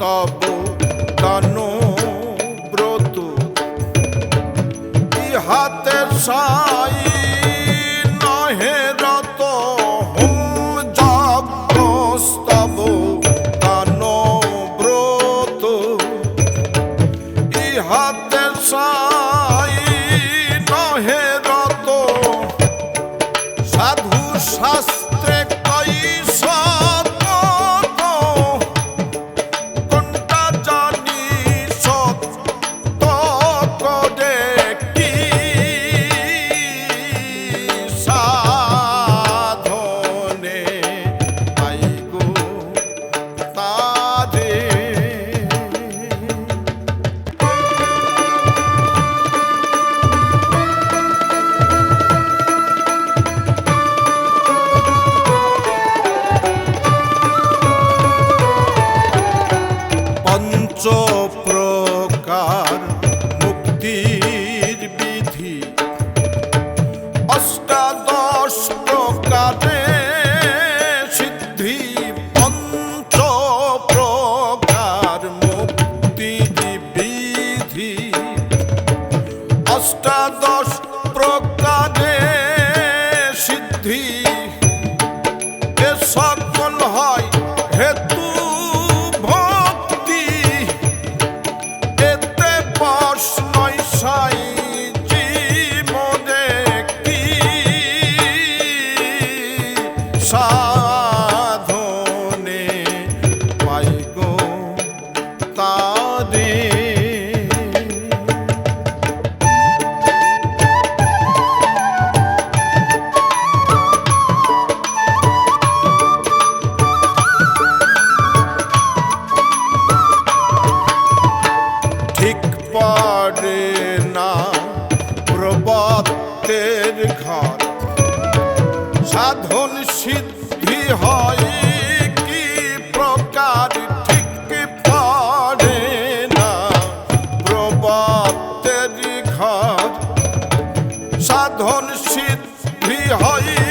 তব দান ব্রত। ইহাতে সাই mucho. পারে না প্রবত্তের ঘর। সাধন সিদ্ধি হয় কি প্রকার সাধন সিদ্ধি হয়